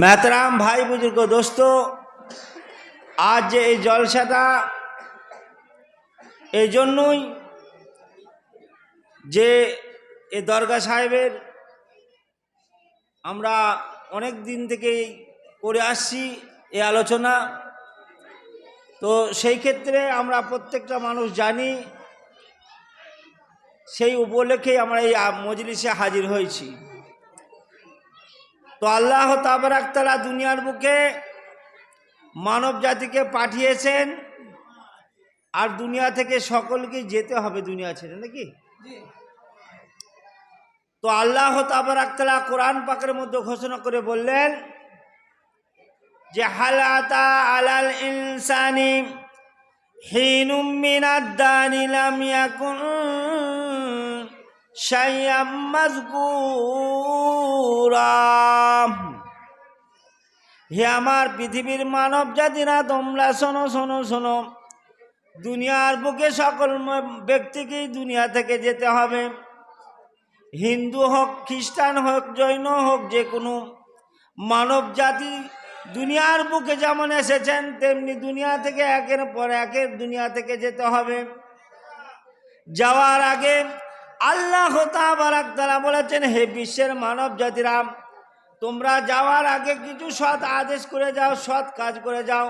মেহতরাম ভাই বুজুর্গ, দোস্ত, আজ যে এই জলসাটা, এই জন্যই যে এ দরগা সাহেবের আমরা অনেক দিন থেকেই করে আসছি এই আলোচনা। তো সেই ক্ষেত্রে আমরা প্রত্যেকটা মানুষ জানি, সেই উপলক্ষেই আমরা এই মজলিসে হাজির হয়েছি। তো আল্লাহ তাবারাকতালা দুনিয়ার বুকে মানব জাতিকে পাঠিয়েছেন আর দুনিয়া থেকে সকলকে যেতে হবে দুনিয়া ছেড়ে নাকি? তো আল্লাহ তাবারাকতালা কোরআন পাকের মধ্যে ঘোষণা করে বললেন যে হালাতা আলাল ইনসানি হিনুম মিনাদ লাম ইয়াকুন শাইয়াম মাযকুরা হে আমার পৃথিবীর মানব জাতিরা, তোমরা শোনো শোনো শোনো। দুনিয়ার বুকে সকল ব্যক্তিকেই দুনিয়া থেকে যেতে হবে। হিন্দু হোক, খ্রিস্টান হোক, জৈন হোক, যে কোনো মানব জাতি দুনিয়ার বুকে যেমন এসেছেন, তেমনি দুনিয়া থেকে একের পর একের দুনিয়া থেকে যেতে হবে। যাওয়ার আগে আল্লাহ তারা বলেছেন, হে বিশ্বের মানব জাতিরা, তোমরা যাওয়ার আগে কিছু সৎ আদেশ করে যাও, সৎ কাজ করে যাও।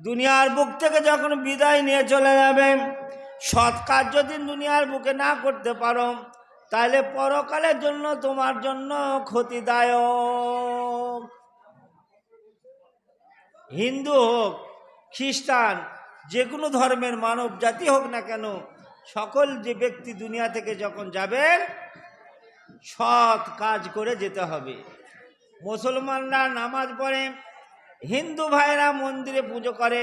দুনিয়ার বুক থেকে যখন বিদায় নিয়ে চলে যাবে, সৎ কাজ যদি দুনিয়ার বুকে না করতে পারো, তাহলে পরকালের জন্য তোমার জন্য ক্ষতিদায়ক। হিন্দু হোক, খ্রিস্টান, যে কোনো ধর্মের মানব জাতি হোক না কেন সকল যে ব্যক্তি দুনিয়া থেকে যখন যাবেন, সৎ কাজ করে যেতে হবে। মুসলমানরা নামাজ পড়ে, হিন্দু ভাইরা মন্দিরে পুজো করে,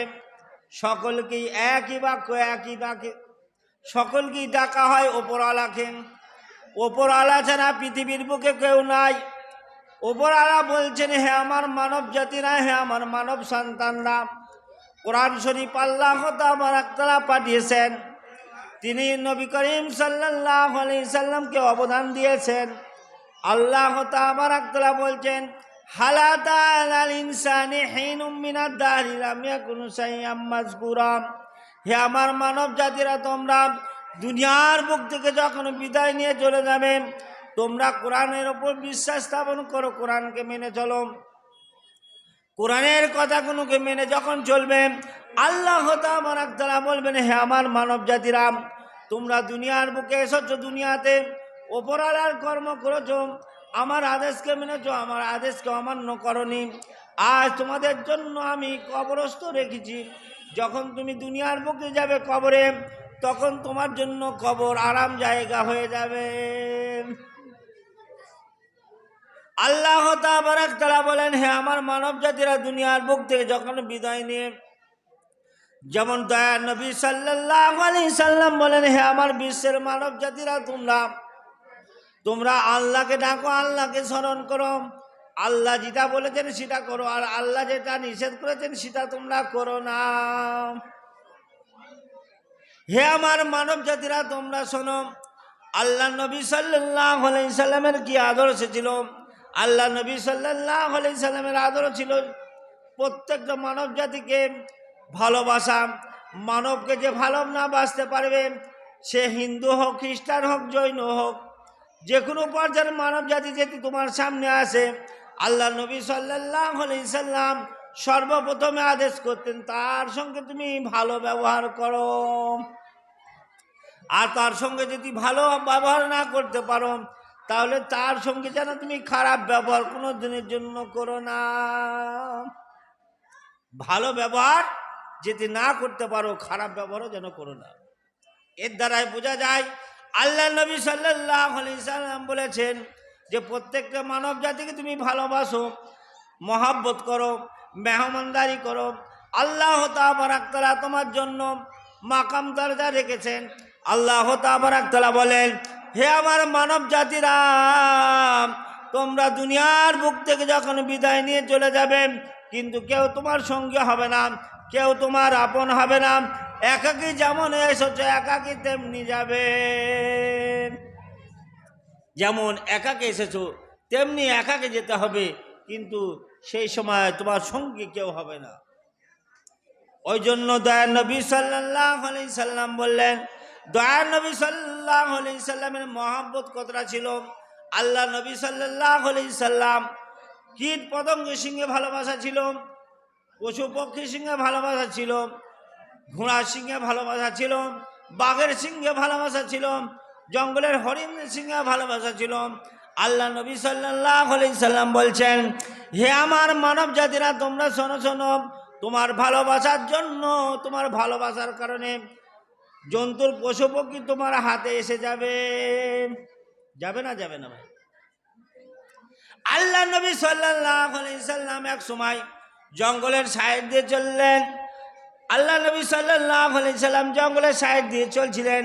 সকলকেই একই বাক্য, একই ডাকে, সকলকেই ডাকা হয় ওপরওয়ালাকে। ওপরওয়ালা ছাড়া পৃথিবীর বুকে কেউ নাই। ওপরওয়ালা বলছেন, হে আমার মানব জাতিরা, হে আমার মানব সন্তানরা, কোরআন শরীফ আল্লাহ তারা পাঠিয়েছেন। তিনি নবী করিম সাল্লাহ আলি সাল্লামকে অবদান দিয়েছেন। আল্লাহ তাবারাকতলা বলছেন হে আমার মানব জাতিরা, তোমরা দুনিয়ার বুক থেকে যখন বিদায় নিয়ে চলে যাবে, তোমরা কোরআনের ওপর বিশ্বাস স্থাপন করো, কোরআনকে মেনে চলো। কোরআনের কথাগুলোকে মেনে যখন চলবে, আল্লাহ তারা বলবেন, হে আমার মানব জাতিরা তোমরা দুনিয়ার বুকে এসেছ, দুনিয়াতে ওপরালার কর্ম করেছ, আমার আদেশকে মেনেছো, আমার আদেশকে অমান্য করনি। আজ তোমাদের জন্য আমি কবরস্থ রেখেছি। যখন তুমি দুনিয়ার বুকে যাবে কবরে, তখন তোমার জন্য কবর আরাম জায়গা হয়ে যাবে। আল্লাহ তারা বলেন হ্যাঁ আমার মানব জাতিরা দুনিয়ার বুক থেকে যখন বিদায় নিয়ে যেমন দয়া নবী সাল্লাহ আলী সাল্লাম বলেন, হে আমার বিশ্বের মানব জাতিরা, তোমরা তোমরা আল্লাহকে ডাকো, আল্লাহকে স্মরণ করো। আল্লাহ যেটা বলেছেন সেটা করো, আর আল্লাহ যেটা নিষেধ করেছেন সেটা তোমরা করো না। হে আমার মানব জাতিরা, তোমরা শোনো, আল্লাহ নবী সাল্লাহ সাল্লামের কি আদর্শ ছিল? আল্লাহ নবী সাল্লাহ সাল্লামের আদর্শ ছিল প্রত্যেকটা মানব জাতিকে ভালোবাসা, মানবকে যে ভালো না বাঁচতে পারবে, সে হিন্দু হোক, খ্রিস্টান হোক, জৈন হোক, যে কোনো পর্যায়ের মানব জাতি যদি তোমার সামনে আসে আল্লাহ নবী সাল্লাহ সাল্লাম সর্বপ্রথমে আদেশ করতেন, তার সঙ্গে তুমি ভালো ব্যবহার করো। আর তার সঙ্গে যদি ভালো ব্যবহার না করতে পারো, তাহলে তার সঙ্গে যেন তুমি খারাপ ব্যবহার কোনো দিনের জন্য করো না। ভালো ব্যবহার যদি না করতে পারো, খারাপ ব্যবহারও যেন করো না। এর দ্বারাই বোঝা যায় আল্লাহ নবী সাল্লাহ সাল্লাম বলেছেন যে, প্রত্যেকটা মানব জাতিকে তুমি ভালোবাসো, মহাব্বত করো, মেহমানদারি করো। আল্লাহ তাবারাকতালা তোমার জন্য মাকাম দরজা রেখেছেন। আল্লাহ তাবারাকতালা বলেন, হে আমার মানব জাতিরা তোমরা দুনিয়ার বুক থেকে যখন বিদায় নিয়ে চলে যাবে, কিন্তু কেউ তোমার সঙ্গে হবে না। কেউ তোমার আপন হবে না। একাকি যেমন এসেছ, একাকি তেমনি যাবে। যেমন একাকে এসেছ, তেমনি একাকে যেতে হবে। কিন্তু সেই সময় তোমার সঙ্গে কেউ হবে না। ওই জন্য দয়ার নবী সাল্লাহ আলি সাল্লাম বললেন, দয়ার নবী সাল্লাহ আলি সাল্লামের মহাব্বত কতটা ছিল? আল্লাহ নবী সাল্লাহ আলি সাল্লাম কীট পতঙ্গ সঙ্গে ভালোবাসা ছিল। পশু পক্ষীর সঙ্গে ভালোবাসা ছিল ঘোড়ার সঙ্গে ভালোবাসা ছিল, বাঘের সঙ্গে ভালোবাসা ছিল, জঙ্গলের হরিণ সঙ্গে ভালোবাসা ছিল। আল্লাহ নবী সাল্লাহ সাল্লাম বলছেন, হে আমার মানব জাতিরা, তোমরা শোনো শোনো, তোমার ভালোবাসার জন্য, তোমার ভালোবাসার কারণে জন্তুর পশু পক্ষী তোমার হাতে এসে যাবে। যাবে না যাবে না ভাই? আল্লাহ নবী সাল্লাহ সাল্লাম এক সময় জঙ্গলের সাইড দিয়ে চললেন। আল্লাহ নবী সাল্লাহ আলি সাল্লাম জঙ্গলের সাইড দিয়ে চলছিলেন।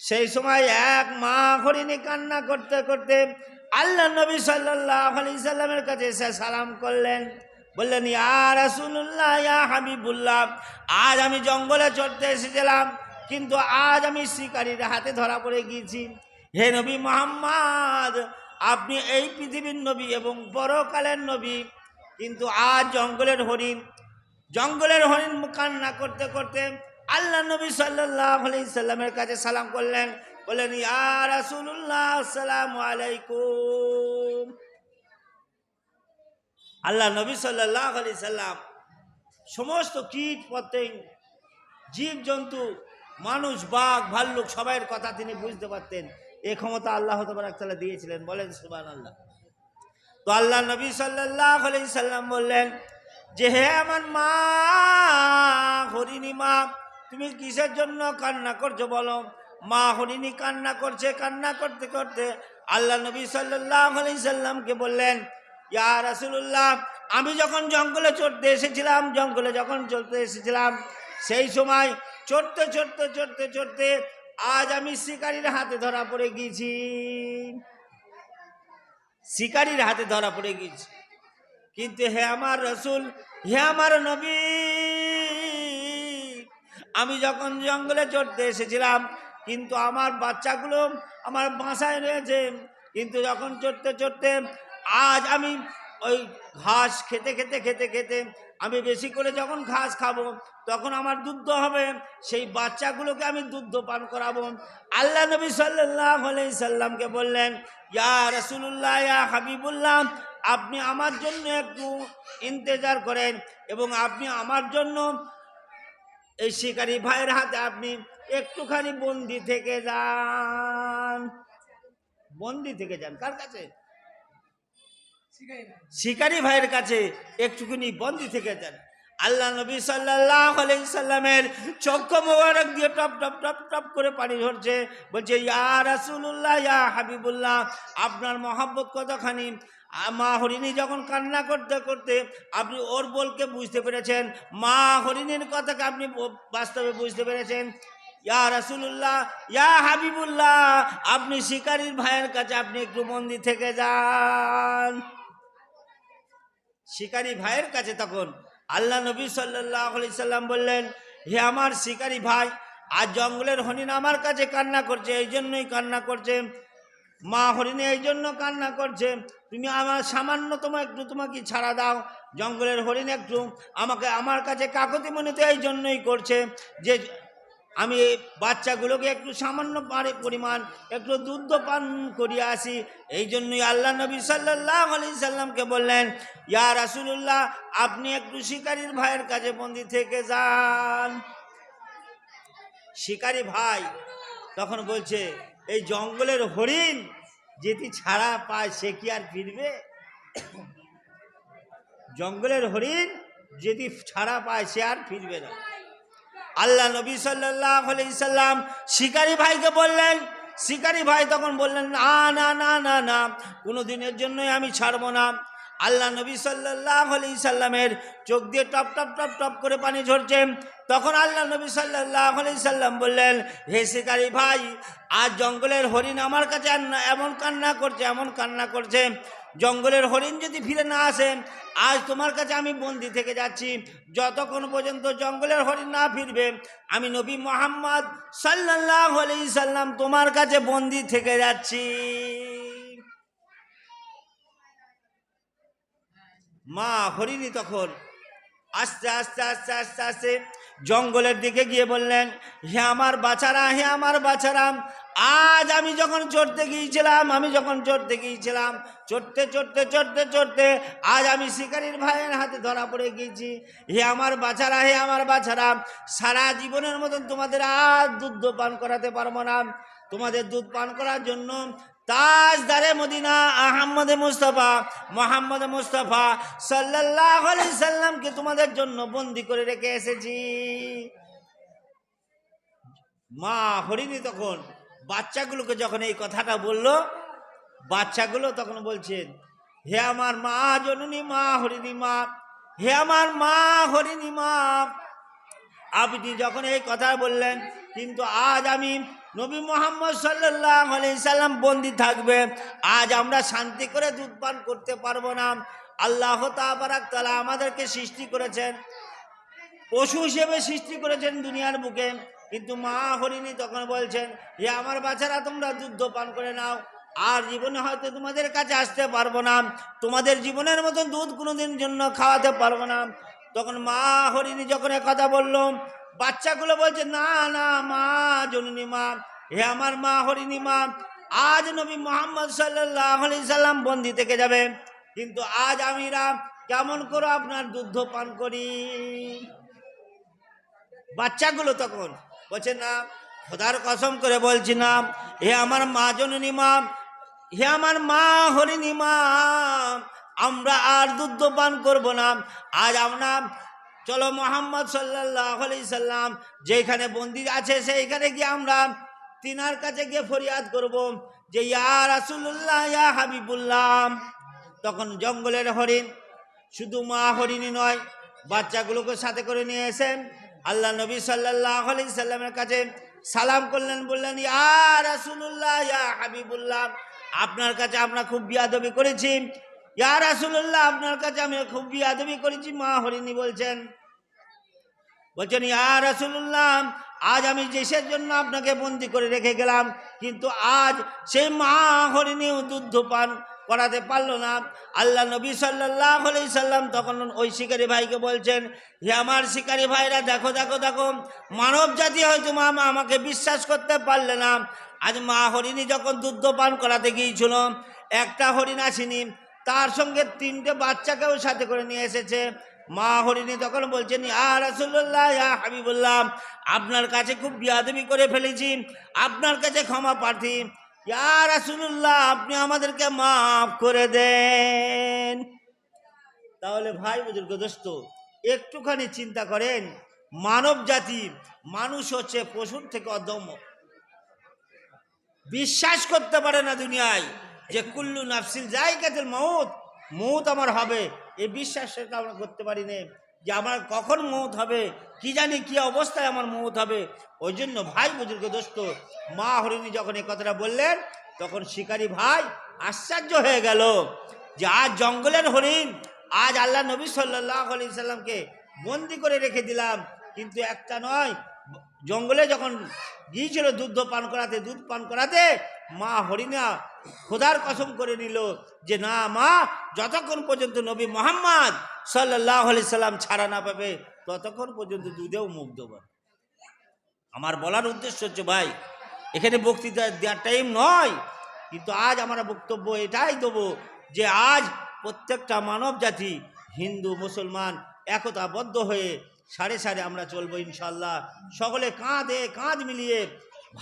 সেই সময় এক মা হরিণী কান্না করতে করতে আল্লাহ নবী সাল্লাহ আলি সাল্লামের কাছে এসে সালাম করলেন। বললেন, ইয়া রাসূলুল্লাহ, ইয়া হাবিবুল্লাহ, আজ আমি জঙ্গলে চড়তে এসেছিলাম, কিন্তু আজ আমি শিকারীর হাতে ধরা পড়ে গিয়েছি। হে নবী মোহাম্মদ, আপনি এই পৃথিবীর নবী এবং বড়কালের নবী কিন্তু আজ জঙ্গলের হরিণ জঙ্গলের হরিণ কান্না করতে করতে আল্লাহ নবী সাল্লাহ সাল্লামের কাছে সালাম করলেন, বললেন, ইয়া আসসালামু আলাইকুম। আল্লাহ নবী সাল্লাহ আলি সাল্লাম সমস্ত কীট পতঙ্গ জীব জন্তু মানুষ, বাঘ, ভাল্লুক, সবাইয়ের কথা তিনি বুঝতে পারতেন। এই ক্ষমতা আল্লাহ তালা দিয়েছিলেন। বলেন সুবান আল্লাহ তো আল্লাহ নবী সাল্লাহ সাল্লাম বললেন যে, হে আমার মা, হরিণী মা, তুমি কিসের জন্য কান্না করছ বলো? মা হরিণী কান্না করছে, কান্না করতে করতে আল্লাহ নবী সাল্লাহ আলি সাল্লামকে বললেন, ইয়া রাসুল্লাহ আমি যখন জঙ্গলে চড়তে এসেছিলাম, জঙ্গলে যখন চড়তে এসেছিলাম, সেই সময় চড়তে চড়তে চড়তে চড়তে আজ আমি শিকারীর হাতে ধরা পড়ে গিয়েছি। শিকারীর হাতে ধরা পড়ে গিয়েছে। কিন্তু হে আমার রসুল, হে আমার নবী, আমি যখন জঙ্গলে চড়তে এসেছিলাম, কিন্তু আমার বাচ্চাগুলো আমার বাসায় রয়েছে। কিন্তু যখন চড়তে চড়তে আজ আমি ওই ঘাস খেতে খেতে খেতে খেতে আমি বেশি করে যখন ঘাস খাব, তখন আমার দুধ হবে। সেই বাচ্চাগুলোকে আমি দুধ পান করাবো। আল্লাহ নবী সাল্লাহ সাল্লামকে বললেন, ইয়া রসুল্লাহ ইয়া হাবিবুল্লাহ, আপনি আমার জন্য একটু ইন্তেজার করেন এবং আপনি আমার জন্য এই শিকারী ভাইয়ের হাতে আপনি একটুখানি বন্দি থেকে যান। বন্দি থেকে যান, কার কাছে? শিকারী ভাইয়ের কাছে একটুখানি বন্দি থেকে যান। আল্লাহ নবী সাল্লাহ সাল্লামের চক্ষু মোবারক দিয়ে টপ টপ টপ টপ করে পানি ঝরছে। বলছে, ইয়া রাসুল্লাহ ইয়া হাবিবুল্লাহ, আপনার মহাব্বত কতখানি? মা হরিণী যখন কান্না করতে করতে আপনি ওর বলকে বুঝতে পেরেছেন, মা হরিণীর কথাকে আপনি বাস্তবে বুঝতে পেরেছেন। ইয়া রাসুল্লাহ ইয়া হাবিবুল্লাহ, আপনি শিকারীর ভাইয়ের কাছে আপনি একটু মন্দির থেকে যান। শিকারী ভাইয়ের কাছে তখন আল্লাহ নবী সাল্লাহ সাল্লাম বললেন, হে আমার শিকারী ভাই আর জঙ্গলের হরিণ আমার কাছে কান্না করছে, এই জন্যই কান্না করছে। মা হরিণে এই জন্য কান্না করছে। তুমি আমার সামান্যতম একটু তোমাকে ছাড়া দাও। জঙ্গলের হরিণ একটু আমাকে, আমার কাছে কাকতি মনে তো এই জন্যই করছে যে আমি এই বাচ্চাগুলোকে একটু সামান্য পারে পরিমাণ একটু দুধ পান করিয়ে আসি। এই জন্যই আল্লাহ নবী সাল্লাহ আলি সাল্লামকে বললেন, ইয়া রাসুল্লাহ আপনি একটু শিকারীর ভাইয়ের কাছে বন্দি থেকে যান। শিকারী ভাই তখন বলছে, এই জঙ্গলের হরিণ যেটি ছাড়া পায় সে কি আর ফিরবে? জঙ্গলের হরিণ যদি ছাড়া পায় সে আর ফিরবে না। আল্লাহ নবী সাল্লাহ সাল্লাম শিকারী ভাইকে বললেন, শিকারী ভাই তখন বললেন, না না না না না কোনো দিনের জন্যই আমি ছাড়বো না। আল্লাহ নবী সাল্লাহ আলি সাল্লামের চোখ দিয়ে টপ টপ টপ টপ করে পানি ঝরছে। তখন আল্লাহ নবী সাল্লাহ আলি সাল্লাম বললেন, হে শিকারী ভাই, আজ জঙ্গলের হরিণ আমার কাছে এমন কান্না করছে, এমন কান্না করছে। জঙ্গলের হরিণ যদি ফিরে না আসে আজ তোমার কাছে আমি বন্দি থেকে যাচ্ছি। যতক্ষণ পর্যন্ত জঙ্গলের হরিণ না ফিরবে, আমি নবী মোহাম্মদ সাল্লাহ আলি সাল্লাম তোমার কাছে বন্দি থেকে যাচ্ছি। মা হরিণী তখন আস্তে আস্তে আস্তে আস্তে আস্তে জঙ্গলের দিকে গিয়ে বললেন, হে আমার বাছারা, হে আমার বাছারা আজ আমি যখন চড়তে গিয়েছিলাম, আমি যখন চড়তে গিয়েছিলাম, চড়তে চড়তে চড়তে চড়তে আজ আমি শিকারির ভাইয়ের হাতে ধরা পড়ে গিয়েছি। হে আমার বাছারা, হে আমার বাছারা, সারা জীবনের মতন তোমাদের আর দুধ পান করাতে পারব না। তোমাদের দুধ পান করার জন্য তাজদারে মদিনা আহম্মদে মুস্তফা, মোহাম্মদ মুস্তফা সাল্লাহ সাল্লামকে তোমাদের জন্য বন্দি করে রেখে এসেছি। মা হরিণী তখন বাচ্চাগুলোকে যখন এই কথাটা বলল, বাচ্চাগুলো তখন বলছেন, হে আমার মা জননী মা, হরিণী মা, হে আমার মা, হরিণী মা। আপনি যখন এই কথা বললেন, কিন্তু আজ আমি নবী মোহাম্মদ সাল্লাহ সাল্লাম বন্দি থাকবে। আজ আমরা শান্তি করে দুধ পান করতে পারব না। আল্লাহ তালা আমাদেরকে সৃষ্টি করেছেন, পশু হিসেবে সৃষ্টি করেছেন দুনিয়ার বুকে। কিন্তু মা হরিণী তখন বলছেন যে আমার বাচ্চারা তোমরা দুধ পান করে নাও। আর জীবনে হয়তো তোমাদের কাছে আসতে পারব না। তোমাদের জীবনের মতন দুধ কোনোদিন জন্য খাওয়াতে পারব না। তখন মা হরিণী যখন কথা বলল, বাচ্চাগুলো বলছে, না না, মা, জননী মা হে আমার মা হরিণী মা, আজ নবী মোহাম্মদ সাল্লাম বন্দি থেকে যাবে। কিন্তু আজ আমি আমিরা কেমন করে আপনার দুধ পান করি? বাচ্চাগুলো তখন বলছে, না, খোদার কসম করে বলছি না, হে আমার মা জননী মা, হে আমার মা হরিণী মা, আমরা আর দুধ পান করব না। আজ আমরা, চলো মোহাম্মদ সাল্লাহ আলি সাল্লাম যেখানে বন্দি আছে সেইখানে গিয়ে আমরা তিনার কাছে গিয়ে ফরিয়াদ করব যে, ইয়া রাসুল্লাহ ইয়া হাবিবুল্লাহ। তখন জঙ্গলের হরিণ শুধু মা হরিণী নয়, বাচ্চাগুলোকে সাথে করে নিয়ে এসেন। আল্লাহ নবী সাল্লাহ সাল্লামের কাছে সালাম করলেন, বললেন, ইয়া রাসুল্লাহ ইয়া হাবিবুল্লাহ, আপনার কাছে আমরা খুব বিয়াদবি করেছি। ইয়া রাসুল্লাহ আপনার কাছে আমি খুব বিয়াদবি করেছি। মা হরিণী বলছেন বলছেন, ইয়া রাসুল্লাহ আজ আমি দেশের জন্য আপনাকে বন্দি করে রেখে গেলাম, কিন্তু আজ সেই মা হরিণীও দুধ পান করাতে পারল না। আল্লাহ নবী সাল্লাহ সাল্লাম তখন ওই শিকারী ভাইকে বলছেন, হে আমার শিকারী ভাইরা, দেখো দেখো দেখো মানব জাতি হয়তো মা আমাকে বিশ্বাস করতে পারলে না। আজ মা হরিণী যখন দুধ পান করাতে গিয়েছিল, একটা হরিণ আসেনি, তার সঙ্গে তিনটে বাচ্চাকেও সাথে করে নিয়ে এসেছে। মা হরিণী তখন বলছেন, ইয়া রাসুল্লাহ ইয়া হাবিবুল্লাহ, আপনার কাছে খুব বিয়াদবি করে ফেলেছি, আপনার কাছে ক্ষমা প্রার্থী ইয়া রাসুল্লাহ আপনি আমাদেরকে মাফ করে দেন। তাহলে ভাই বুজুর্গ, দোস্ত, একটুখানি চিন্তা করেন। মানব জাতি, মানুষ হচ্ছে পশুর থেকে অদম্য। বিশ্বাস করতে পারে না দুনিয়ায় যে কুল্লু নাফসিল যাই জায়গাতের মৌত মৌত আমার হবে। এই বিশ্বাসের আমরা করতে পারি না যে আমার কখন মৌত হবে? কি জানি কি অবস্থায় আমার মৌত হবে? ওই জন্য ভাই বুজুর্গ দোস্ত মা হরিণী যখন এই কথাটা বললেন, তখন শিকারী ভাই আশ্চর্য হয়ে গেল যে আজ জঙ্গলের হরিণ, আজ আল্লাহ নবী সাল্লাহ আলি সাল্লামকে বন্দি করে রেখে দিলাম। কিন্তু একটা নয় জঙ্গলে যখন গিয়েছিল দুধ পান করাতে, দুধ পান করাতে, মা হরিণা খোদার কসম করে নিল যে, না মা, যতক্ষণ পর্যন্ত নবী মোহাম্মদ সাল্লাহ আলি সাল্লাম ছাড়া না পাবে, ততক্ষণ পর্যন্ত দুধেও মুখ দেব আমার বলার উদ্দেশ্য হচ্ছে, ভাই, এখানে বক্তৃতা দেওয়ার টাইম নয়, কিন্তু আজ আমরা বক্তব্য এটাই দেবো যে, আজ প্রত্যেকটা মানব জাতি হিন্দু, মুসলমান একতাবদ্ধ হয়ে সাড়ে সাড়ে আমরা চলবো ইনশাল্লাহ সকলে কাঁধে কাঁধ মিলিয়ে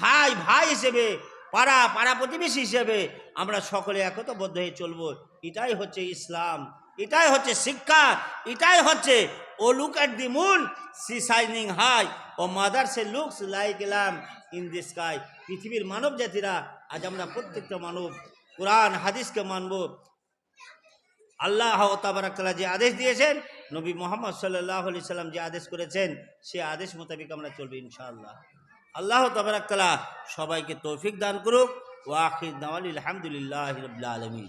ভাই ভাই হিসেবে, পাড়া পাড়া প্রতিবেশী হিসেবে আমরা সকলে একতাবদ্ধ হয়ে চলবো। এটাই হচ্ছে ইসলাম, এটাই হচ্ছে শিক্ষা, এটাই হচ্ছে, O look at the moon she shining high O mother she looks like a lamp in the sky পৃথিবীর মানব জাতিরা আজ আমরা প্রত্যেকটা মানব, কোরআন, হাদিসকে মানব আল্লাহ তাবারাকাল্লাহ যে আদেশ দিয়েছেন, নবী মোহাম্মদ সাল্লাহ আলি সাল্লাম যে আদেশ করেছেন, সে আদেশ মোতাবেক আমরা চলবে ইনশাআল্লাহ। আল্লাহ তাবারাকাল্লাহ সবাইকে তৌফিক দান করুক। ওয়াখির দাওয়াল আলহামদুলিল্লাহ আলমী